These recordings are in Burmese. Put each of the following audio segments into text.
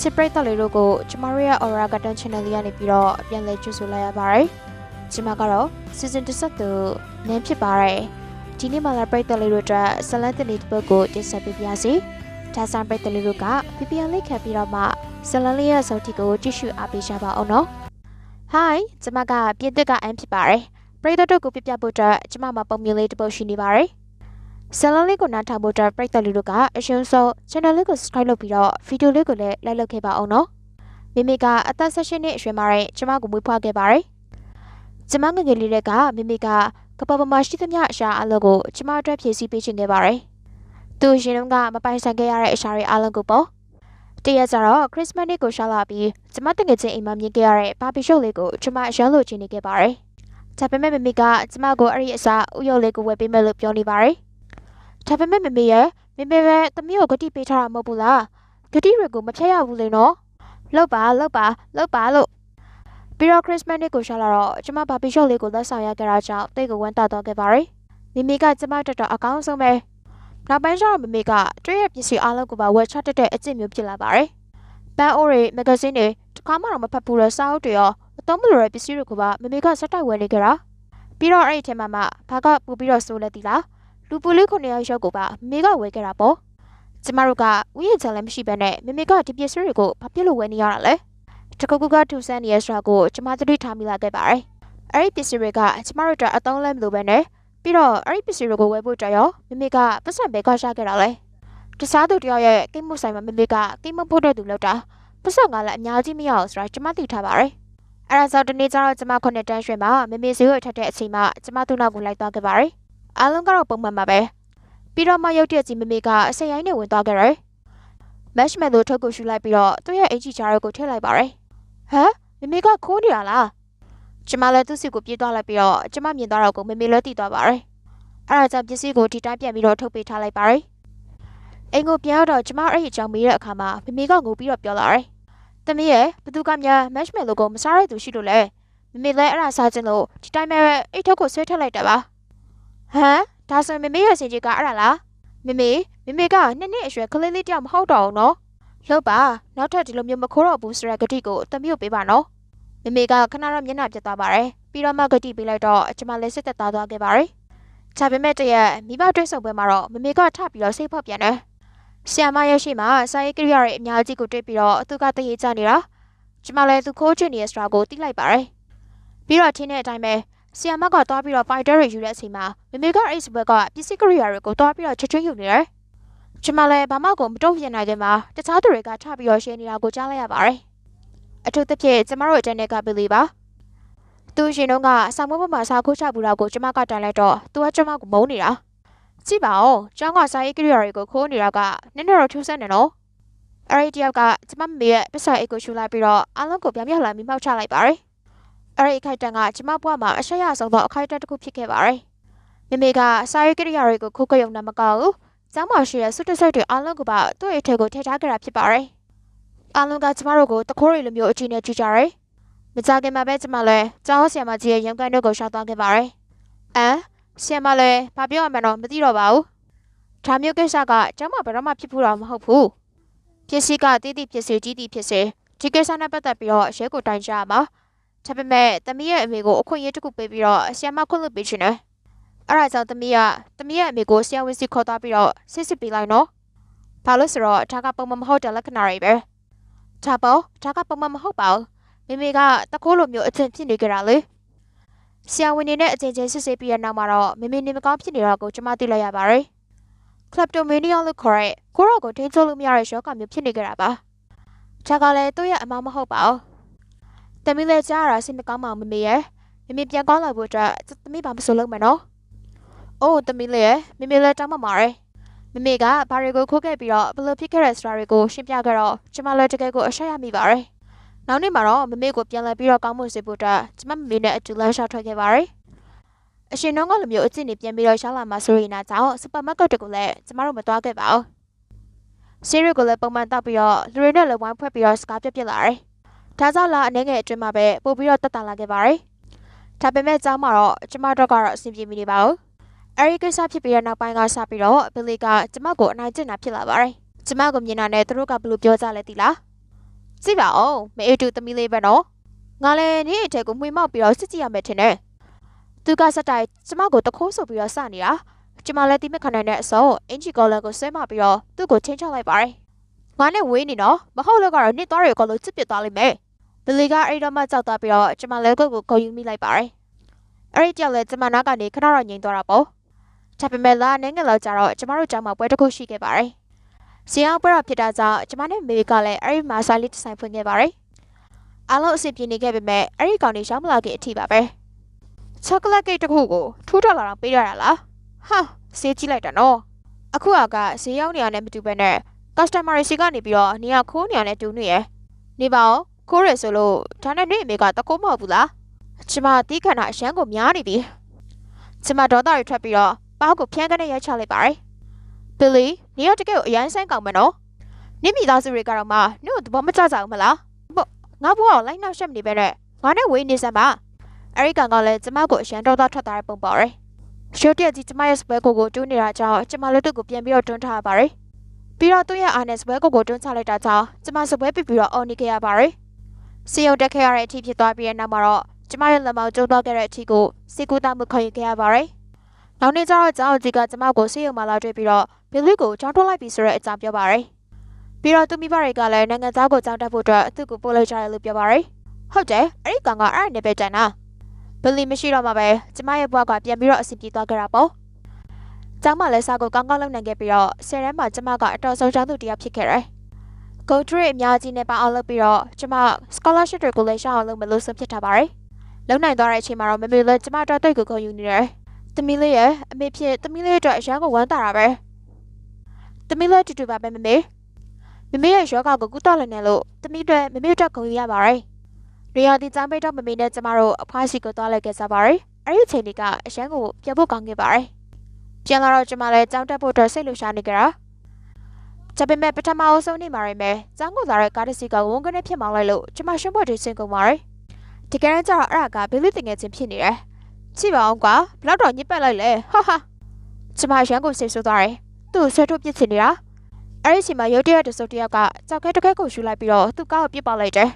ချစ်ပရိသတ်လေးတို့ကိုကျမတို့ရဲ့ Aura Garden Channel လေးကနေပြီးတော့ပြန်လည်ကြိုဆိုလိုက်ရပါတယ်။ကျမကတော့ Season 17သူနင်းဖြစ်ပါတယ်။ဒီနေ့မှလည်းပရိသတ်လေးတို့အတွက်ဇလန်တင်လေးတစ်ပုဒ်ကိုတင်ဆက်ပေးပါရစေ။ဒါဆောင်ပရိသတ်လေးတို့က PPN လေးခံပြီးတော့မှဇလန်လေးရဲ့စုံတီကိုကြည့်ရှုအားပေးကြပါအောင်နော်။ Hi ကျမကပြည်သစ်ကအန်ဖြစ်ပါတယ်။ပရိသတ်တို့ကိုပြပြဖို့အတွက်ကျမမှာပုံမြင်လေးတစ်ပုဒ်ရှိနေပါတယ်။ ဇလန်လေးကိုနားထောင်ဖို့အတွက်ပရိသတ်လေးတို့ကအရှင်ဆုံး channel လေးကို subscribe လုပ်ပြီးတော့ဗီဒီယိုလေးကိုလည်း like လုပ်ခဲ့ပါအောင်နော်။မိမိကအသက်16နှစ်အရွယ်မှာတဲ့ကျမကိုမွေးဖွားခဲ့ပါတယ်။ကျမငယ်ငယ်လေးတည်းကမိမိကကပ္ပပမရှိသမျှအရာအလုပ်ကိုကျမအတွက်ဖြည့်ဆည်းပေးခြင်းခဲ့ပါတယ်။သူရှင်တုန်းကမပိုင်ဆိုင်ခဲ့ရတဲ့အရာတွေအလုံးကိုပေါ့။တရက်ကျတော့ခရစ်စမတ်နေ့ကိုရှာလာပြီးကျမတငယ်ချင်းအိမ်မှာမြင်ခဲ့ရတဲ့ဘာဘီရှုပ်လေးကိုကျမအရန်လိုချင်နေခဲ့ပါတယ်။ဒါပေမဲ့မိမိကကျမကိုအဲ့ဒီအစားဥယုတ်လေးကိုဝယ်ပေးမယ်လို့ပြောနေပါတယ်။ ဒါပေမဲ့မိမိရဲ့မိမိပဲသမီးကိုဂတိပေးထားတာမဟုတ်ဘူးလားဂတိတွေကိုမဖြတ်ရဘူးလေနော်လောက်ပါလောက်ပါလောက်ပါလို့ပြီးတော့ခရစ်စမတ်နေ့ကိုရှာလာတော့ကျမဘာဘီရှော့လေးကိုလက်ဆောင်ရခဲ့တာကြောင့်တိတ်ကိုဝမ်းသာတော့ခဲ့ပါတယ်မိမိကကျမတက်တော့အကောင်းဆုံးပဲနောက်ပိုင်းကျတော့မိမိကတွေ့ရပစ္စည်းအားလုံးကိုပါဝယ်ချတတ်တဲ့အကျင့်မျိုးဖြစ်လာပါတယ်ပန်းအိုးတွေမဂဇင်းတွေတခါမှတော့မဖတ်ဘူးတဲ့စာအုပ်တွေရောအသုံးမလိုတဲ့ပစ္စည်းတွေကိုပါမိမိကစက်တိုက်ဝယ်နေကြတာပြီးတော့အဲ့ဒီထဲမှာမှဘာကပူပြီးတော့စိုးလက်သီလား လူပူလေးခုနှစ်ယောက်ရုပ်ကိုပါမေကဝဲခဲ့တာပေါ့ကျမတို့ကဥယျာဉ်ချန်လည်းမရှိဘဲနဲ့မေမေကဒီပစ္စည်းတွေကိုဘာဖြစ်လို့ဝဲနေရတာလဲတကူကူကထူဆန်းနေရဆိုတာကိုကျမသတိထားမိလာခဲ့ပါတယ်အဲ့ဒီပစ္စည်းတွေကကျမတို့အတွက်အသုံးလဲမလို့ပဲနဲ့ပြီးတော့အဲ့ဒီပစ္စည်းတွေကိုဝဲဖို့အတွက်ရောမေမေကပတ်စံပဲကရှာခဲ့တာလဲတခြားသူတယောက်ရဲ့ကိတ်မှုဆိုင်မှာမေမေကကိတ်မဖို့တဲ့သူလောက်တာပတ်စံကလည်းအများကြီးမရအောင်ဆိုတာကျမသိထားပါတယ်အဲ့ဒါဆိုတနေ့ကျတော့ကျမခုနှစ်တန်းရွှေမှာမေမေဈေးကိုထက်တဲ့အချိန်မှာကျမသူ့နောက်ကိုလိုက်သွားခဲ့ပါတယ် အားလုံးကတော့ပုံမှန်ပါပဲပြီးတော့မှရုတ်တရက်ကြီးမမေကအစိမ်ရိုင်းနဲ့ဝင်သွားခဲ့တယ်မက်ရှ်မဲလိုထုတ်ကိုရှူလိုက်ပြီးတော့သူ့ရဲ့အင်ဂျီဂျာကိုထည့်လိုက်ပါတယ်ဟမ်မမေကခိုးနေတာလားကျမလည်းသူ့စီကိုပြေးသွားလိုက်ပြီးတော့ကျမမြင်သွားတော့ကိုမမေလည်းတည်သွားပါတယ်အဲ့ဒါကြောင့်ပစ္စည်းကိုဒီတိုင်းပြန်ပြီးတော့ထုတ်ပေးထားလိုက်ပါတယ်အိမ်ကိုပြန်ရောက်တော့ကျမအဲ့ဒီအကြောင်းမေးတဲ့အခါမှာမမေကငိုပြီးတော့ပြောလာတယ်တမီးရဲ့ဘသူကများမက်ရှ်မဲလိုကိုမစားရသူရှိလို့လဲမမေလည်းအဲ့ဒါစားခြင်းလို့ဒီတိုင်းပဲအိတ်ထုတ်ကိုဆွဲထည့်လိုက်တာပါ ဟမ်ဒါဆိုရင်မမေရဲ့စင်ကြီးကအဲ့ဒါလားမမေမမေကနှစ်နှစ်အရွယ်ကလေးလေးတယောက်မဟုတ်တော့ဘူးနော်လှုပ်ပါနောက်ထပ်ဒီလိုမျိုးမခိုးတော့ဘူးဆိုတဲ့ဂတိကိုတမျိုးပေးပါနော်မမေကခဏတော့မျက်နှာပြတ်သွားပါတယ်ပြီးတော့မှဂတိပေးလိုက်တော့အကျမလည်းစစ်သက်သားသွားခဲ့ပါတယ်ဒါပေမဲ့တရက်မိဘတွေ့ဆုံပွဲမှာတော့မမေကထပြီးတော့စိတ်ဖောက်ပြန်တယ်ဆီယမရဲ့ရှိမှာစာရေးကိရိယာတွေအများကြီးကိုတွေ့ပြီးတော့သူကတရေချနေတာကျမလည်းသူခိုးချင်နေတဲ့စတာကိုသိလိုက်ပါတယ်ပြီးတော့ထင်းတဲ့အတိုင်းပဲ ဆီယမကသွားပြီးတော့ဖိုက်တာတွေယူတဲ့အချိန်မှာမမေကအဲ့ဒီဘက်ကပစ္စည်းကရိယာတွေကိုသွားပြီးတော့ချွတ်ချွတ်ယူနေတယ်။ကျမလည်းဘာမှကိုမတုံ့ပြန်နိုင်ခင်မှာတခြားသူတွေကထပြီးတော့ရှင်းနေတာကိုကြားလိုက်ရပါတယ်။အထူးသဖြင့်ကျမတို့အတန်းတွေကပလီပါ။သူရှင်တို့ကဆောင်းမဘမှာစာခိုးချပူတာကိုကျမကတိုင်လိုက်တော့သူကကျမကိုမုန်းနေတာ။ကြည့်ပါဦး။ကျောင်းကစာရေးကရိယာတွေကိုခိုးနေတာကနည်းနည်းတော့ထူးဆန်းနေနော်။အဲ့ဒီတယောက်ကကျမမေရဲ့ပစ္စည်းအိတ်ကိုရှူလိုက်ပြီးတော့အလုံးကိုပြောင်ပြောင်လာပြီးမှောက်ချလိုက်ပါတယ်။ အဲ့ဒီအခိုက်အတန့်ကကျမဘွားမှာအရှက်ရဆုံးသောအခိုက်အတန့်တစ်ခုဖြစ်ခဲ့ပါတယ်။မိမိကစာရေးကိရိယာတွေကိုခိုးကရုံနဲ့မကောက်ဘူး။ကျောင်းမှာရှိတဲ့စွတ်တဆိတ်တွေအားလုံးကပါသူ့ရဲ့ထဲကိုထည့်ထားကြတာဖြစ်ပါတယ်။အားလုံးကကျမတို့ကိုတခိုးရီလိုမျိုးအချင်းနဲ့ကြည့်ကြတယ်။မကြခင်မှာပဲကျမလည်းကျောင်းဆရာမကြီးရဲ့ရုံးကန်တို့ကိုရှောက်သွားခဲ့ပါတယ်။အဲဆရာမလည်းဘာပြောရမှန်းတော့မသိတော့ပါဘူး။ဒါမျိုးကိစ္စကကျောင်းမှာဘယ်တော့မှဖြစ်ဖို့တော့မဟုတ်ဘူး။ဖြစ်စီကတည်တည်ဖြစ်စေကြီးတည်ဖြစ်စေဒီကိစ္စနဲ့ပတ်သက်ပြီးတော့ရဲကိုတိုင်ကြရမှာ။ ဒါပေမဲ့တမီးရဲ့အမေကိုအခွင့်အရေးတစ်ခုပေးပြီးတော့ဆီယမခွင့်လွှတ်ပေးချင်တယ်။အဲ့ဒါကြောင့်တမီးကတမီးရဲ့အမေကိုဆီယဝန်စီခေါ်သွားပြီးတော့စစ်စစ်ပေးလိုက်နော်။ဘာလို့ဆိုတော့ဒါကပုံမှန်မဟုတ်တဲ့လက္ခဏာတွေပဲ။ဒါပေါ့ဒါကပုံမှန်မဟုတ်ပါဘူး။မိမိကတခိုးလိုမျိုးအထင်ဖြစ်နေကြတာလေ။ဆီယဝန်နေနဲ့အချင်းချင်းစစ်စစ်ပြီးတဲ့နောက်မှာတော့မိမိနေမကောင်းဖြစ်နေတာကိုကျွန်မသိလိုက်ရပါတယ်။ kleptomania လို့ခေါ်တဲ့ကိုရော့ကိုထိန်းချုပ်လို့မရတဲ့ရောဂါမျိုးဖြစ်နေကြတာပါ။ဒါကလည်းသူ့ရဲ့အမမဟုတ်ပါဘူး။ တမီးလည်းကြားရတာစိတ်မကောင်းပါဘူးမမေရဲ့မမေပြန်ကောင်းလာဖို့အတွက်တမီးဘာမဆိုလုပ်မယ်နော်။အိုးတမီးလည်းရဲ့မမေလည်းတောင်းပန်ပါတယ်။မမေကဘာတွေကိုခိုးခဲ့ပြီးတော့ဘယ်လိုဖြစ်ခဲ့တဲ့စတာတွေကိုရှင်းပြခဲ့တော့ကျမလည်းတကယ်ကိုအရှက်ရမိပါတယ်။နောက်နေ့မှာတော့မမေကိုပြန်လဲပြီးတော့ကောင်းမှုစေဖို့အတွက်ကျမမမေနဲ့အတူလမ်းလျှောက်ထွက်ခဲ့ပါတယ်။အရှင်တော့ကလိုမျိုးအစ်စ်နေပြန်ပြီးတော့ရှားလာမှာဆိုရင်နာကြောင့်စူပါမားကတ်တွေကိုလည်းကျမတို့မသွားခဲ့ပါဘူး။ဆီရီကိုလည်းပုံမှန်တောက်ပြီးတော့လူတွေနဲ့လည်းဝိုင်းဖွဲ့ပြီးတော့စကားပြပြလာတယ်။ ဒါကြောင့်လာအနေငယ်အတွင်းမှာပဲပို့ပြီးတော့တက်တာလာခဲ့ပါတယ်။ဒါပေမဲ့ကျောင်းမှာတော့ကျမတို့ကတော့အဆင်ပြေမိနေပါဘူး။အဲဒီကိစ္စဖြစ်ပြီးတဲ့နောက်ပိုင်းကစပြီးတော့ဘီလီကကျမကိုအနိုင်ကျင့်တာဖြစ်လာပါတယ်။ကျမကိုမြင်တာနဲ့သူတို့ကဘယ်လိုပြောကြလဲသိလားကြည့်ပါဦးမအေးတူသမီးလေးပဲနော်ငါလည်းနေ့အထက်ကိုမှွေမောက်ပြီးတော့စစ်ကြည့်ရမယ်ထင်တယ်သူကစက်တိုင်းကျမကိုတခိုးဆိုပြီးတော့စနေတာကျမလည်းတိမခံနိုင်တဲ့အစောအင်ဂျီကော်လာကိုဆွဲမပြီးတော့သူ့ကိုချင်းချလိုက်ပါတယ် ငါနဲ့ဝေးနေနော်မဟုတ်လို့ကတော့နှစ်သွားတွေအကုန်လုံးချစ်ပစ်သွားလိမ့်မယ်ဘလီကအဲ့တော့မှကြောက်သွားပြီးတော့ကျမလည်းကိုယ့်ကိုခုံယူမိလိုက်ပါတယ်အဲ့ဒီကြောက်လဲကျမနာကနေခဏတော့ငြိမ်သွားတာပေါ့ဒါပေမဲ့လာနေငယ်လောက်ကြတော့ကျမတို့ကျောင်းမှာပွဲတစ်ခုရှိခဲ့ပါတယ်ဇီအောင်ပွဲတော်ဖြစ်တာကြောင့်ကျမနဲ့မေကလည်းအဲ့ဒီမှာဆိုင်လေးတစ်ဆိုင်ဖွင့်ခဲ့ပါတယ်အားလုံးအဆင်ပြေနေခဲ့ပေမဲ့အဲ့ဒီကောင်တွေရောက်မလာခင်အထိပါပဲချောကလက်ကိတ်တစ်ခုကိုထူးထော်လာတော့ပေးရတာလားဟာစေးကြည့်လိုက်တာနော်အခုကဈေးရောက်နေရတဲ့မတူပဲနဲ့ customer တွေစီကနေပြီးတော့နေရခိုးနေရတဲ့တူနေရနေပါဦးခိုးရဆိုလို့ဒါနဲ့နေအမေကတကုံးမဟုတ်ဘူးလားကျမတီးခန္ဓာအရှမ်းကိုများနေပြီကျမဒေါသတွေထွက်ပြီးတော့ပေါက်ကိုဖျန်းကနေရိုက်ချလိုက်ပါတယ်ဘီလီနေရတကယ်ကိုအရန်ဆိုင်ကောင်းမယ်နော်နိမိသားစုတွေကတော့မှနင့်ကိုသဘောမကျကြဘူးမလားပေါ့ငါဘွားကိုလိုက်နောက်ရှက်မနေပဲနဲ့ငါနဲ့ဝေးနေစမ်းပါအဲ့ဒီကောင်ကလည်းကျမကိုအရှမ်းဒေါသထွက်သွားတဲ့ပုံပေါ်တယ်ရှုပ်တဲ့ကြီးကျမရဲ့စပွဲကိုကိုတူးနေတာကြောင့်ကျမလည်းသူ့ကိုပြန်ပြီးတော့တွန်းထားရပါတယ် ပြီးတော့သူ့ရဲ့အာနဲ့စပွဲကိုကိုတွန်းချလိုက်တာကြောင့်ကျမစပွဲပြပြီးတော့အော်နေခဲ့ရပါတယ်စီယုံတက်ခဲ့ရတဲ့အထိဖြစ်သွားပြီးတဲ့နောက်မှာတော့ကျမရဲ့လက်မောင်ကျုံသွားခဲ့တဲ့အထိကိုစီကူတာမှုခေါ်ယူခဲ့ရပါတယ်နောက်နေ့ကျတော့ကျောင်းကြီးကကျမကိုစီယုံမှာလာတွေ့ပြီးတော့ဘီလီကိုကြောင်းထုတ်လိုက်ပြီဆိုတဲ့အကြောင်းပြောပါတယ်ပြီးတော့သူမိဘတွေကလည်းနိုင်ငံသားကိုကြောင်းတက်ဖို့အတွက်သူ့ကိုပို့လိုက်ကြတယ်လို့ပြောပါတယ်ဟုတ်တယ်အဲ့ဒီကောင်ကအဲ့ဒါနဲ့ပဲတန်တာဘလီမရှိတော့မှပဲကျမရဲ့ဘွားကပြန်ပြီးတော့အဆင်ပြေသွားကြတာပေါ့။ ကျောင်းမှာလည်းစာကိုကောင်းကောင်းလုပ်နိုင်ခဲ့ပြီးတော့ဆယ်တန်းမှာကျမကအတော်ဆုံးကျောင်းသူတစ်ယောက်ဖြစ်ခဲ့တယ်။ Go trade အများကြီးနဲ့ပအောင်လုပ်ပြီးတော့ကျမ scholarship တွေကိုလည်းရှောင်းအောင်လုပ်မလို့ဆုံးဖြတ်ထားပါတယ်။လုံနိုင်သွားတဲ့အချိန်မှာတော့မမေလည်းကျမအတွက်တိတ်ကိုခုံယူနေတယ်။သမီးလေးရဲ့အမေဖြစ်သမီးလေးအတွက်အရန်ကိုဝမ်းသာတာပဲ။သမီးလေးတူတူပါပဲမမေ။မမေရဲ့ယောဂကိုကုသလနေလို့သမီးအတွက်မမေအတွက်ခုံယူရပါတယ်။ရေယာတီចောင်းပိတ်တော့မမေနဲ့ကျမတို့အဖွားရှိကိုသွားလိုက်ခဲ့ကြပါရယ်အဲ့ဒီအချိန်လေးကအရန်ကိုပြန်ဖို့ကောင်းခဲ့ပါရယ် ပြန်လာတော့ကျမလည်းចောင်းတက်ဖို့အတွက်စိတ်လှရှာနေကြတာဒါပေမဲ့ပထမအဆုံးနေ့မှာရယ်မယ်ចောင်းကိုလာတဲ့ကားတစ်စီးကဝန်ကနေဖြစ်မောင်းလိုက်လို့ကျမရှင်းဖို့တွေစင်ကုန်ပါရယ်တကယ်တော့ကျတော့အဲ့ဒါကဘယ်လိုတင်ငယ်ချင်းဖြစ်နေတယ်ကြည့်ပါအောင်ကွာဘလောက်တော့ညစ်ပတ်လိုက်လဲဟာဟာကျမရန်ကိုစိတ်ဆိုးသွားတယ်သူ့ဆွဲထုတ်ပစ်ချင်နေတာအဲ့ဒီအချိန်မှာရုတ်တရက်တစုပ်တယောက်ကကြောက်ခဲတခဲကိုရှူလိုက်ပြီးတော့သူ့ကားကိုပြစ်ပေါက်လိုက်တယ်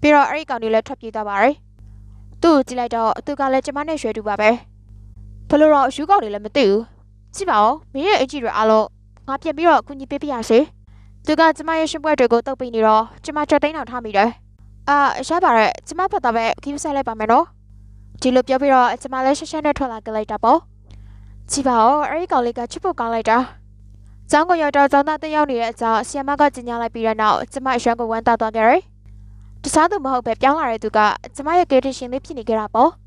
ပြီးတော့အဲ့ဒီကောင်လေးလည်းထွက်ပြေးသွားပါတယ်။သူ့ကိုကြည့်လိုက်တော့သူကလည်းကျမနဲ့ရွှေတူပါပဲ။ ဘလို့တော့အယူကောင်လေးလည်းမသိဘူး။ကြည့်ပါဦးမင်းရဲ့အကြည့်တွေအားလုံးငါပြန်ပြီးတော့အကူကြီးပေးပြရစေ။သူကကျမရဲ့ရှင်ပွဲတွေကိုတုတ်ပြီးနေတော့ကျမချက်သိန်းအောင်ထားမိတယ်။အာရပါရဲ့ကျမဖတ်တာပဲခီးဆက်လိုက်ပါမယ်နော်။ဒီလိုပြောပြီးတော့ကျမလည်းရှက်ရှက်နဲ့ထွက်လာကြလိုက်တာပေါ့။ကြည့်ပါဦးအဲ့ဒီကောင်လေးကချစ်ဖို့ကောင်းလိုက်တာ။ကျောင်းကိုရောက်တော့ကျောင်းသားတစ်ယောက်နေတဲ့အကြောင်းဆီယမကကြီးညာလိုက်ပြီးတဲ့နောက်ကျမအရွှမ်းကိုဝမ်းသာသွားခဲ့တယ်။တခြားသူမဟုတ်ပဲပြောင်းလာတဲ့သူကကျမရဲ့ gradation လေးဖြစ်နေကြတာပေါ့။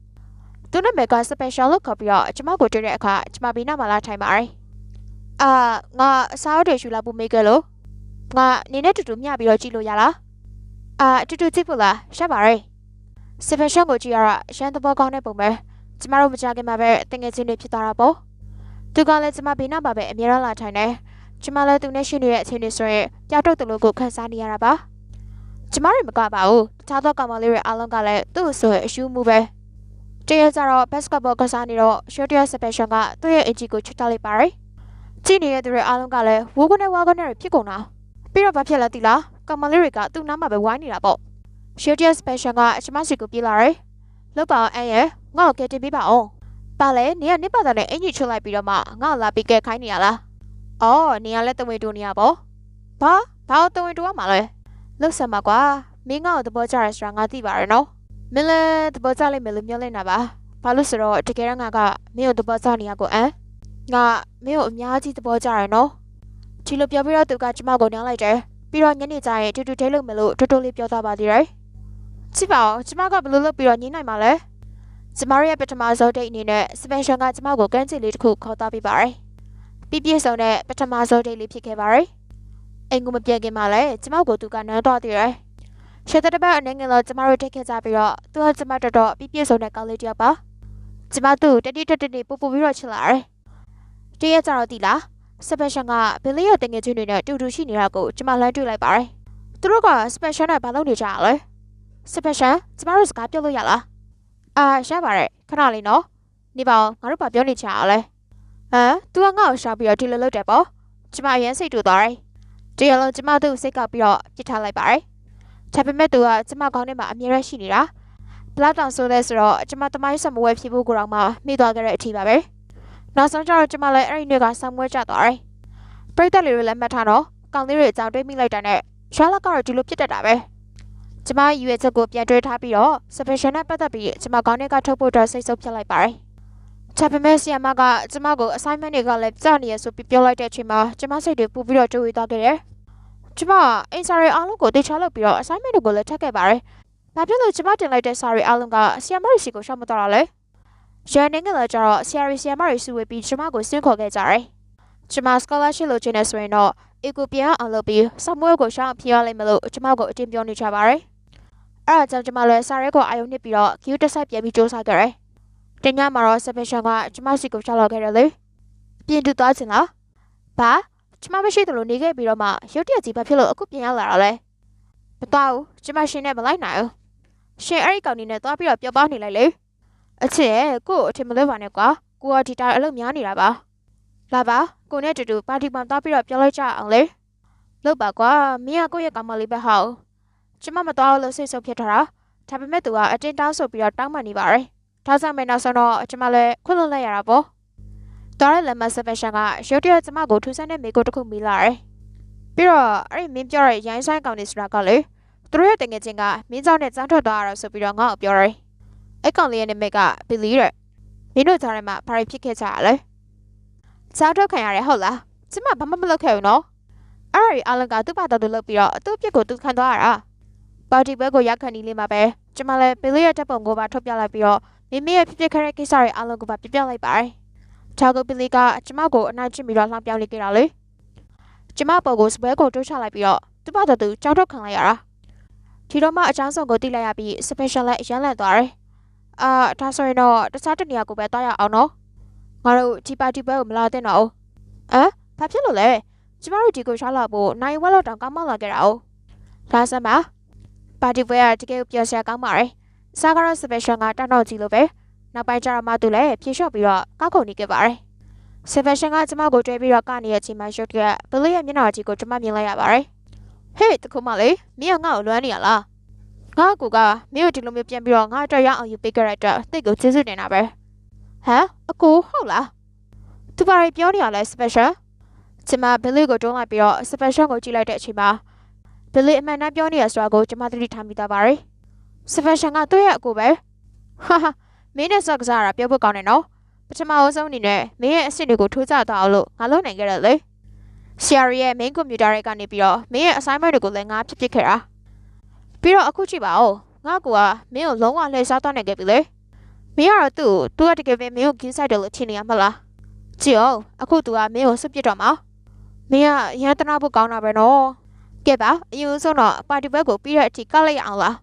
သူနာမည်က special လို့ခေါ်ပြီးတော့ကျမကိုတွေ့တဲ့အခါကျမဘေးနားမှာလာထိုင်ပါတယ်။အာငါအစားအတွေရှူလာဖို့မေးကြလို့ငါနေနဲ့တူတူမျှပြီးတော့ကြည့်လို့ရလား။အာတူတူကြည့်ဖို့လားရှက်ပါရဲ့။ special ကိုကြည့်ရတာရန်သဘောကောင်းတဲ့ပုံပဲ။ကျမတို့မကြခင်မှာပဲတငယ်ချင်းတွေဖြစ်သွားတာပေါ့။သူကလည်းကျမဘေးနားမှာပဲအများအားလာထိုင်နေ။ကျမလည်းသူနဲ့ရှိနေတဲ့အချိန်တွေဆိုရင်ပြထုတ်တယ်လို့ကိုခန်းစားနေရတာပါ။ကျမတို့မကပါဘူး။တခြားသောကောင်မလေးတွေအားလုံးကလည်းသူ့အဆိုရဲ့အယူမှုပဲ။ တရက်ကျတော့ basketball ကစားနေတော့ short year special ကသူ့ရဲ့အင်ဂျီကိုချွတ်ထားလိုက်ပါတယ်။ကြည့်နေတဲ့သူတွေအားလုံးကလည်းဝိုးကနေဝါကနေဖြစ်ကုန်တာ။ပြီးတော့ဘာဖြစ်လဲသိလား။ကောင်မလေးတွေကသူ့နားမှာပဲဝိုင်းနေတာပေါ့။ short year special ကကျမစီကိုပြေးလာတယ်။လောက်ပါအောင်အန်ရဲ့ငါ့ကိုကယ်တင်ပေးပါအောင်။ပါလေနေကနစ်ပါတာနဲ့အင်ဂျီချွတ်လိုက်ပြီးတော့မှငါ့ကိုလာပြီးကဲခိုင်းနေရလား။အော်နေကလည်းတဝေတူနေရပေါ့။ဘာဘာတဝေတူရမှာလဲ။လှုပ်ဆက်မှာကွာမင်းငါ့ကိုသဘောကျရဆိုတာငါသိပါတယ်နော် မင်းလည်းသဘောကျလိမ့်မယ်လို့မျှော်လင့်တာပါဘာလို့ဆိုတော့တကယ်တော့ငါကမင်းကိုသဘောကျနေရကိုအမ်ငါမင်းကိုအများကြီးသဘောကျရနော်ဒီလိုပြောပြီးတော့သူကကျမကိုညှောင်းလိုက်တယ်ပြီးတော့ညနေကျရင်တူတူဒိတ်လို့မလို့တူတူလေးပြောသွားပါသေးတယ်ကြည့်ပါဦးကျမကဘယ်လိုလုပ်ပြီးတော့ညှင်းနိုင်မှာလဲကျမရဲ့ပထမဆုံးဒိတ်အနေနဲ့စပယ်ရှန်ကကျမကိုကန်းချစ်လေးတစ်ခုခေါ်သွားပေးပါတယ်ပြည့်ပြည့်စုံတဲ့ပထမဆုံးဒိတ်လေးဖြစ်ခဲ့ပါတယ်အိမ်ကိုမပြတ်ခင်မှာလည်းကျမကိုသူကနမ်းတော့သေးတယ် ရှယ်တဲ့တစ်ပတ်အနေငယ်တော့ကျမတို့တက်ခဲ့ကြပြီးတော့သူကကျမတော်တော်ပြည့်ပြည့်စုံတဲ့ကောင်းလေးတစ်ယောက်ပါကျမသူ့တတိတတနေပူပူပြီးတော့ချစ်လာတယ်တရက်ကြတော့ဒီလားစပယ်ရှယ်ကဘယ်လေးရတငယ်ချင်းတွေနဲ့တူတူရှိနေတာကိုကျမလှမ်းတွေ့လိုက်ပါတယ်သူတို့ကစပယ်ရှယ်နဲ့ဘာလုပ်နေကြရလဲစပယ်ရှယ်ကျမတို့စကားပြောလို့ရလားအာရပါတယ်ခဏလေးနော်နေပါဦးငါတို့ဘာပြောနေချင်ရလဲဟမ် तू ကငါ့ကိုရှာပြီးတော့ဒီလိုလုပ်တယ်ပေါ့ကျမအရင်စိတ်တူသွားတယ်တရလုံးကျမတို့စိတ်ကောက်ပြီးတော့ပြစ်ထားလိုက်ပါတယ် ဒါပေမဲ့သူကကျမကောင်းထဲမှာအမြဲတမ်းရှိနေတာဘလောက်တောင်ဆိုလဲဆိုတော့ကျမတမိုင်းဆံမဝဲဖြစ်ဖို့ကိုတော့မှမိသွားခဲ့တဲ့အထီပါပဲနောက်ဆုံးကျတော့ကျမလည်းအဲ့ဒီနေ့ကဆံမဝဲကျသွားတယ်ပြိတ္တလေးတွေလည်းမှတ်ထားတော့ကောင်းလေးတွေအကြောင်းတွေးမိလိုက်တာနဲ့ရှားလက်ကတော့ဒီလိုဖြစ်တတ်တာပဲကျမရွေချက်ကိုပြန်တွေးထားပြီးတော့ special နဲ့ပတ်သက်ပြီးကျမကောင်းထဲကထုတ်ဖို့အတွက်စိတ်ဆုပ်ဖြစ်လိုက်ပါတယ်ဒါပေမဲ့ဆီယမကကျမကို assignment တွေကလည်းကြာနေရဆိုပြီးပြောလိုက်တဲ့အချိန်မှာကျမစိတ်တွေပူပြီးတော့တွေးသွားခဲ့တယ် ကျမအင်စာရီအားလုံးကိုတေချာလုပ်ပြီးတော့ assignment တွေကိုလည်းထပ်ခဲ့ပါတယ်။ဘာဖြစ်လို့ကျမတင်လိုက်တဲ့စာရီအားလုံးကဆီယမရီစီကိုရှောက်မတော့တာလဲ။ရန်နေကလည်းကျတော့ဆီယရီဆီယမရီစုဝေးပြီးကျမကိုဆင်းခေါ်ခဲ့ကြတယ်။ကျမ scholarship လုပ်ချင်နေဆိုရင်တော့အေကိုပြန်အောင်လုပ်ပြီးစမွေးကိုရှောက်ဖြစ်ရလိမ့်မလို့ကျမကိုအတင်းပြောနေကြပါတယ်။အဲ့ဒါကြောင့်ကျမလည်းစာရဲကိုအာရုံနစ်ပြီးတော့ queue တစ်ဆက်ပြန်ပြီးစူးစမ်းခဲ့တယ်။တင်ညမှာတော့ submission ကကျမစီကိုရှောက်လောက်ခဲ့တယ်လေ။ပြင်တူသွားချင်လား။ဘာ ကျမမရှိသလိုနေခဲ့ပြီးတော့မှရုတ်တရက်ကြီးဘာဖြစ်လို့အခုပြန်ရောက်လာတာလဲမတော်ဘူးကျမရှင်နဲ့မလိုက်နိုင်ဘူးရှင်အဲ့ဒီကောင်နေနဲ့သွားပြီးတော့ပျော်ပါနေလိုက်လေအချစ်ရဲ့ကို့အထင်မလွဲပါနဲ့ကွာကိုကဒီတိုင်းအလုပ်များနေတာပါလာပါကိုနဲ့တူတူပါတီပန်သွားပြီးတော့ပြောလိုက်ကြအောင်လေလုပ်ပါကွာမင်းကကိုယ့်ရဲ့ကောင်မလေးပဲဟောက်ကျမမတော်လို့စိတ်ဆုပ်ဖြစ်ထားတာဒါပေမဲ့သူကအတင်းတောင်းဆိုပြီးတော့တောင်းပန်နေပါတယ်ဒါကြောင့်မင်းနောက်ဆုံးတော့ကျမလည်းခွင့်လွှတ်လိုက်ရတာပေါ့ တော်တဲ့လက်မဆက်ဖက်ရှန်ကရုတ်တရက်ကျမကိုထူဆန်းတဲ့မိကိုတစ်ခုမိလာတယ်။ပြီးတော့အဲ့ဒီမင်းပြောတဲ့ရိုင်းဆိုင်ကောင်တွေဆိုတာကလေသူတို့ရဲ့တငယ်ချင်းကမင်းကြောင့်နဲ့စမ်းထွက်သွားတာဆိုပြီးတော့ငါ့ကိုပြောတယ်။အဲ့ကောင်လေးရဲ့နာမည်ကဘီလီတဲ့။မင်းတို့ကြားထဲမှာဘာတွေဖြစ်ခဲ့ကြရလဲ။စမ်းထွက်ခံရတယ်ဟုတ်လား။ကျမဘာမှမလုပ်ခဲ့ဘူးနော်။အဲ့ဒီအလန်ကသူ့ဘာတော်သူလုပ်ပြီးတော့သူ့အပြစ်ကိုသူခံသွားရတာ။ပါတီဘက်ကိုရက်ခံနေလေးမှာပဲကျမလည်းဘီလီရဲ့တပ်ပုံကိုပါထုတ်ပြလိုက်ပြီးတော့မိမိရဲ့ဖြစ်ဖြစ်ခဲ့တဲ့ကိစ္စတွေအလုံးကိုပါပြပြလိုက်ပါတယ်။ ချာကိုပီလီကကျမကိုအနာကျင့်ပြီးတော့လှောင်ပြောင်းလေးခဲ့တာလေကျမပေါ်ကိုစပွဲကိုတိုးချလိုက်ပြီးတော့သူ့ဘာတော်သူကြောက်တော့ခံလိုက်ရတာဒီတော့မှအချောင်းစုံကိုတိလိုက်ရပြီး special လည်းအရန်လန့်သွားတယ်အာဒါဆိုရင်တော့တခြားတနေရာကိုပဲတွားရအောင်နော်ငါတို့ဒီပါတီပွဲကိုမလာသင့်တော့ဘူးဟမ်ဘာဖြစ်လို့လဲကျမတို့ဒီကိုရှားလာဖို့နိုင်ဝက်လောက်တောင်ကောင်းမလာခဲ့တာ哦ဒါစမ်းပါပါတီပွဲကတကယ်ပျော်စရာကောင်းပါတယ်စားကတော့ special ကတောက်တော့ကြည့်လို့ပဲ နောက်ပိုင်းကျတော့မှသူလည်းဖြေလျှော့ပြီးတော့ကောက်ခုန်နေခဲ့ပါတယ်။ဆယ်ဗရှင်ကကျမကိုတွေ့ပြီးတော့ကနေတဲ့အချိန်မှာရုတ်တရဘလီရဲ့မျက်နှာကြီးကိုကျမမြင်လိုက်ရပါတယ်။ဟေးတခုမလေးမင်းကငါ့ကိုလွမ်းနေရလား။ငါ့ကူကမင်းကိုဒီလိုမျိုးပြန်ပြီးတော့ငါအတွက်ရအောင်ယူပေးကြတဲ့အတွက်တိတ်ကိုကျေးဇူးတင်တာပဲ။ဟမ်အကူဟုတ်လား။သူဘာတွေပြောနေရလဲ special ။ကျမဘလီကိုတွန်းလိုက်ပြီးတော့ special ကိုကြည့်လိုက်တဲ့အချိန်မှာဘလီအမှန်တမ်းပြောနေရဆိုတာကိုကျမသတိထားမိသားပါတယ်။ special ကသူ့ရဲ့အကူပဲ။ဟာဟာ မင်းနဲ့ဆော့ကစားရတာပြောဖို့ကောင်းတယ်နော်ပထမအဆုံးအနေနဲ့မင်းရဲ့အဆင့်တွေကိုထိုးကျသွားအောင်လို့ငါလုပ်နိုင်ခဲ့တယ်လေဆရာရဲ့ main computer တွေကနေပြီးတော့မင်းရဲ့ assignment တွေကိုလည်းငါဖြစ်ဖြစ်ခဲ့တာပြီးတော့အခုကြည့်ပါဦးငါကူကမင်းကိုလုံးဝလှည့်စားသွားနိုင်ခဲ့ပြီလေမင်းကတော့သူ့ကိုသူကတကယ်ပဲမင်းကို game site တယ်လို့ထင်နေရမလားကြည့်အောင်အခုသူကမင်းကိုစွတ်ပစ်တော့မှာမင်းကရန်တနာဖို့ကောင်းတာပဲနော်ကဲပါအရင်ဆုံးတော့ပါတီဘက်ကိုပြီးတဲ့အထိကောက်လိုက်အောင်လား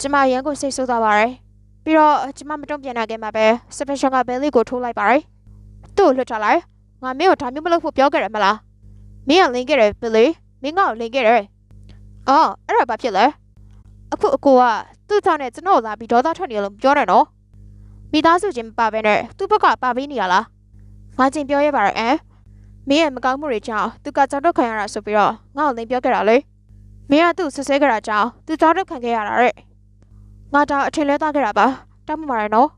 ကျမရန်ကိုစိတ်ဆိုးသွားပါတယ် ပြီးတော့ကျမမတုံ့ပြန်နိုင်ခဲ့မှာပဲ special ကဘယ်လေးကိုထိုးလိုက်ပါတယ်သူ့ကိုလွတ်ထားလိုက်ငါမင်းကိုဒါမျိုးမလုပ်ဖို့ပြောခဲ့ရမလားမင်းကလင်းခဲ့တယ်ဘယ်လေးမင်းကလင်းခဲ့တယ်အော်အဲ့ဒါဘာဖြစ်လဲအခုအကိုကသူ့ကြောင့်နဲ့ကျွန်တော်လာပြီးဒေါသထွက်နေလို့ပြောတယ်နော်မိသားစုချင်းမပါဘဲနဲ့သူ့ဘက်ကပါပေးနေရလားငါချင်းပြောရပါရဲ့အဲမင်းရဲ့မကောင်းမှုတွေကြောင့်သူကကြောက်တော့ခံရတာဆိုပြီးတော့ငါ့ကိုလင်းပြောခဲ့တာလေမင်းကသူ့ဆွဆွဲကြတာကြောင့်သူကြောက်တော့ခံခဲ့ရတာတဲ့ ငါတောင်အထင်လဲသားခဲ့တာပါတောင်းပန်ပါရနော်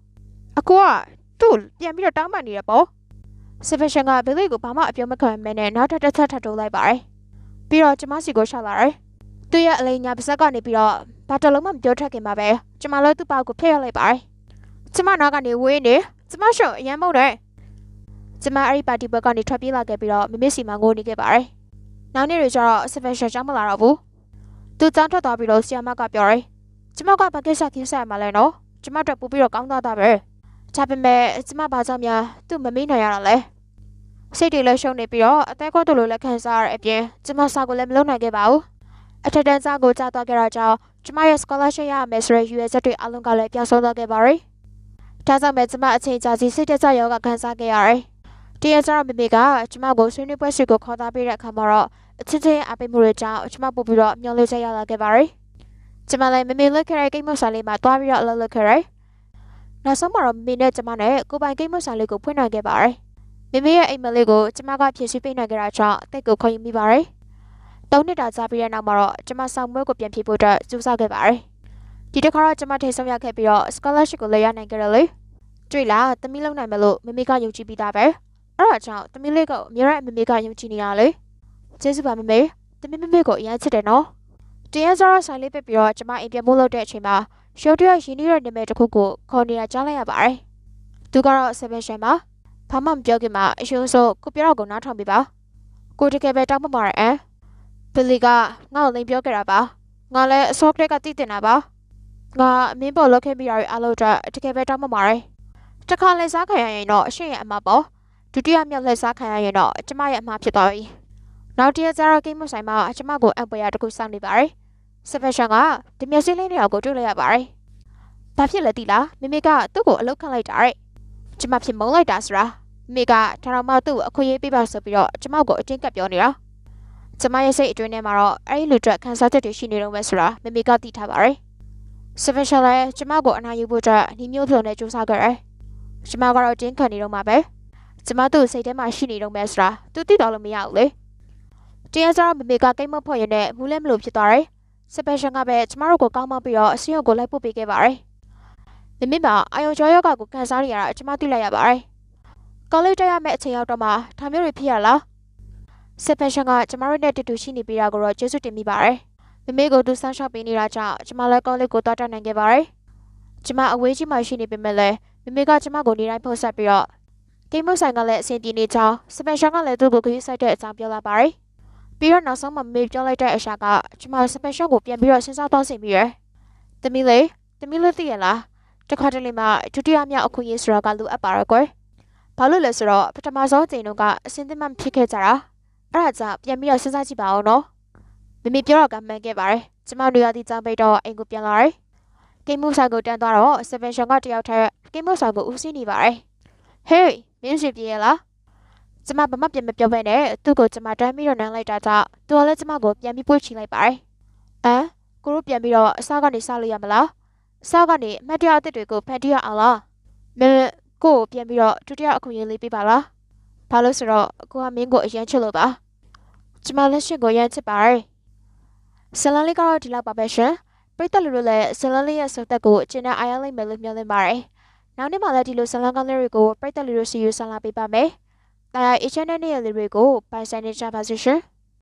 အကိုကသူ့ပြန်ပြီးတော့တောင်းပန်နေရပေါ့စပယ်ရှင်ကဘယ်လေးကိုဘာမှအပြောမခံမဲနဲ့နောက်ထပ်တစ်ချက်ထပ်တိုးလိုက်ပါတယ်ပြီးတော့ကျမစီကိုရှောက်လာတယ်သူ့ရဲ့အလိညာပါဇက်ကနေပြီးတော့ဘာတလုံးမှမပြောထက်ခင်မှာပဲကျမလည်းသူ့ပေါက်ကိုဖျက်ရလိုက်ပါတယ်ကျမနောက်ကနေဝေးနေကျမရှုံအရန်မုန်းတယ်ကျမအဲ့ဒီပါတီဘက်ကနေထွက်ပြေးလာခဲ့ပြီးတော့မမစ်စီမှာငိုနေခဲ့ပါတယ်နောက်နေ့တွေကျတော့စပယ်ရှင်ကြောင်းမလာတော့ဘူးသူចောင်းထွက်သွားပြီးတော့ဆီယမကပြောတယ် ကျမကဘာကိစ္စခင်းဆိုင်မှာလဲနော်ကျမတို့ပူပြီးတော့ကောင်းသားတာပဲဒါပေမဲ့ကျမဘာကြောင့်များသူ့မမေ့နိုင်ရတာလဲစိတ်တွေလည်းရှုံနေပြီးတော့အသက်ကိုတို့လိုလည်းခံစားရတဲ့အပြင်ကျမစာကိုလည်းမလုပ်နိုင်ခဲ့ပါဘူးအထက်တန်းစာကိုကြားသွားခဲ့တာကြောင့်ကျမရဲ့ scholarship ရမယ်ဆိုတဲ့ရွေးချက်တွေအလုံးကလည်းပြောင်းဆုံးသွားခဲ့ပါရီဒါကြောင့်ပဲကျမအချိန်ကြာစီစိတ်တကြယောဂခံစားခဲ့ရတယ်တရကြတော့မိမိကကျမကိုဆွေးနွေးပွဲရှိကိုခေါ်သားပေးတဲ့အခါမှာတော့အချင်းချင်းအပိမှုတွေကြောင့်ကျမပို့ပြီးတော့မျောလင့်ချက်ရလာခဲ့ပါရီ ကျမလည်းမမေလွတ်ခဲ့တဲ့ကိတ်မုတ်စာလေးမှာတွားပြီးတော့အလုပ်လုပ်ခဲ့တယ်။နောက်ဆုံးမှာတော့မမေနဲ့ကျမနဲ့ကိုပိုင်ကိတ်မုတ်စာလေးကိုဖွင့်နိုင်ခဲ့ပါတယ်။မမေရဲ့အိမ်မလေးကိုကျမကဖြည့်ဆည်းပေးနိုင်ခဲ့တာကြောင့်အသက်ကိုခေါ်ယူမိပါတယ်။တ၃နှစ်တာကြာပြီးတဲ့နောက်မှာတော့ကျမဆောင်ပွဲကိုပြန်ဖြေဖို့အတွက်ကြိုးစားခဲ့ပါတယ်ဒီတစ်ခါတော့ကျမထိတ်ဆုံးရခဲ့ပြီးတော့ scholarship ကိုလည်းရနိုင်ခဲ့တယ်လေတွေ့လားသမီးလုံးနိုင်မလို့မမေကယုံကြည်ပြီးသားပဲအဲ့ဒါကြောင့်သမီးလေးကိုအမြဲတမ်းမမေကယုံကြည်နေတာလေကျေးဇူးပါမမေသမီးမမေကိုအရင်ချစ်တယ်နော် တရားစားဆိုင်လေးပစ်ပြီးတော့ကျမအိမ်ပြန်ဖို့လုပ်တဲ့အချိန်မှာရှုပ်တရရင်းနှီးတဲ့နာမည်တစ်ခုကိုခေါ်နေတာကြားလိုက်ရပါတယ်သူကတော့ seven shan ပါဘာမှမပြောခင်မှာအရှုံးဆိုကိုပြောတော့ကိုနားထောင်ပြပါကိုတကယ်ပဲတောင်းပန်ပါတယ်အမ်ဘယ်လီကငါ့ကိုလိန်ပြောခဲ့တာပါငါလည်းအစောကလေးကတည်တင်တာပါငါအမင်းပေါ်လောက်ခဲ့ပြီးတာတွေအားလုံးအတွက်တကယ်ပဲတောင်းပန်ပါတယ်တခါလဲစားခံရရင်တော့အရှင်းရဲ့အမပေါ့ဒုတိယမြောက်လဲစားခံရရင်တော့ကျမရဲ့အမှားဖြစ်သွားပြီနောက်တစ်ရက်ကျတော့ကိမ်းမဆိုင်မှာကျမကိုအံပွဲရတစ်ခုစောင့်နေပါတယ် စပက်ရှန်ကဒီမျက်စိလေးတွေကိုတွေ့လိုက်ရပါတယ်ဘာဖြစ်လဲတိလားမိမိကသူ့ကိုအလုတ်ခန့်လိုက်တာတဲ့ကျမဖြစ်မုန်းလိုက်တာဆိုတာမိမိကဒါတော့မှသူ့ကိုအခွင့်အရေးပေးပါဆိုပြီးတော့ကျမကိုအတင်းကပ်ပြောနေတာကျမရဲ့စိတ်အတွင်းထဲမှာတော့အဲ့ဒီလူတွေခန်းစားချက်တွေရှိနေတော့မယ်ဆိုတာမိမိကသိထားပါတယ်စပက်ရှန်လည်းကျမကိုအနာယူဖို့အတွက်ညီမျိုးဖြုံနဲ့စူးစမ်းခဲ့တယ်ကျမကတော့တင်းခံနေတော့မှာပဲကျမတို့စိတ်ထဲမှာရှိနေတော့မယ်ဆိုတာသူသိတော်လို့မရဘူးလေတရားစားမမေကကိတ်မဖို့ရတဲ့မူးလဲမလို့ဖြစ်သွားတယ် စပက်ရှန်ကပဲကျမတို့ကိုကောင်းမပြီးတော့အစင်းရုပ်ကိုလိုက်ပို့ပေးခဲ့ပါတယ်မမေမှာအာယုံကျော်ယောဂကိုကန်စားနေရတာကျမသိလိုက်ရပါတယ်ကောလိပ်တက်ရမယ့်အချိန်ရောက်တော့မှဒါမျိုးတွေဖြစ်ရလားစပက်ရှန်ကကျမတို့နဲ့တူတူရှိနေပြီးတာကိုတော့ကျေးဇူးတင်မိပါတယ်မမေကိုသူဆန်းရှောက်ပေးနေတာကြောင့်ကျမလည်းကောလိပ်ကိုတောက်တနိုင်ခဲ့ပါတယ်ကျမအဝေးကြီးမှရှိနေပေမဲ့လည်းမမေကကျမကိုနေတိုင်းဖုတ်ဆက်ပြီးတော့ဂိမ်းမဆိုင်ကလည်းအဆင်ပြေနေကြောင်းစပယ်ရှန်ကလည်းသူ့ကိုခရီးဆိုင်တဲ့အကြောင်းပြောလာပါတယ်။ ပြီးတော့နောက်ဆုံးမှမမေပြောလိုက်တဲ့အရာကကျမစပယ်ရှန်ကိုပြန်ပြီးတော့စဉ်းစားသွားစေမိရယ်။တမီးလေးတမီးလေးသိရလား။တခါတလေမှဒုတိယမြောက်အခွင့်အရေးဆိုတာကလိုအပ်ပါရကွယ်။ဘာလို့လဲဆိုတော့ပထမဆုံးချိန်တုန်းကအစင်းသစ်မှဖြစ်ခဲ့ကြတာ။အဲ့ဒါကြောင့်ပြန်ပြီးတော့စဉ်းစားကြည့်ပါဦးနော်။မမေပြောတော့ကမှန်ခဲ့ပါတယ်။ကျမတို့ရသည့်ကြောင့်ပိတ်တော့အိမ်ကိုပြန်လာတယ်။ကိမ်းမှုဆိုင်ကိုတန်းသွားတော့စပယ်ရှန်ကတယောက်တည်းကိမ်းမှုဆိုင်ကိုဦးစီးနေပါတယ်။ Hey မင်းရှိပြေးလား ကျမဘာမှပြန်မပြောဘဲနဲ့သူ့ကိုကျမတမ်းပြီးတော့နမ်းလိုက်တာကြောင့်သူကလည်းကျမကိုပြန်ပြီးပွေ့ချလိုက်ပါတယ်။အဲကိုတို့ပြန်ပြီးတော့အစားကနေစားလို့ရမလား။အစားကနေအမတ်တရားအသစ်တွေကိုဖန်တီးရအောင်လား။မင်းကိုကိုပြန်ပြီးတော့ဒုတိယအခွင့်အရေးလေးပေးပါလား။ဘာလို့ဆိုတော့ကိုကမင်းကိုအရင်ချစ်လို့ပါ။ကျမလက်ရှင်ကိုရမ်းချစ်ပါတယ်။ဆလန်လေးကတော့ဒီလောက်ပါပဲရှင်။ပြိတ္တလူတို့လည်းဆလန်လေးရဲ့စုပ်သက်ကိုအကျဉ်းနဲ့အားရလိမ့်မယ်လို့မျှော်လင့်ပါတယ်။နောက်နေ့မှလည်းဒီလိုဇလန်ကောင်းလေးတွေကိုပြိတ္တလူတို့စီယူဆလာပေးပါမယ်။ တာယာ HNN ရဲ့လေးတွေကိုပိုင်ဆိုင်နေကြပါစေရှင်။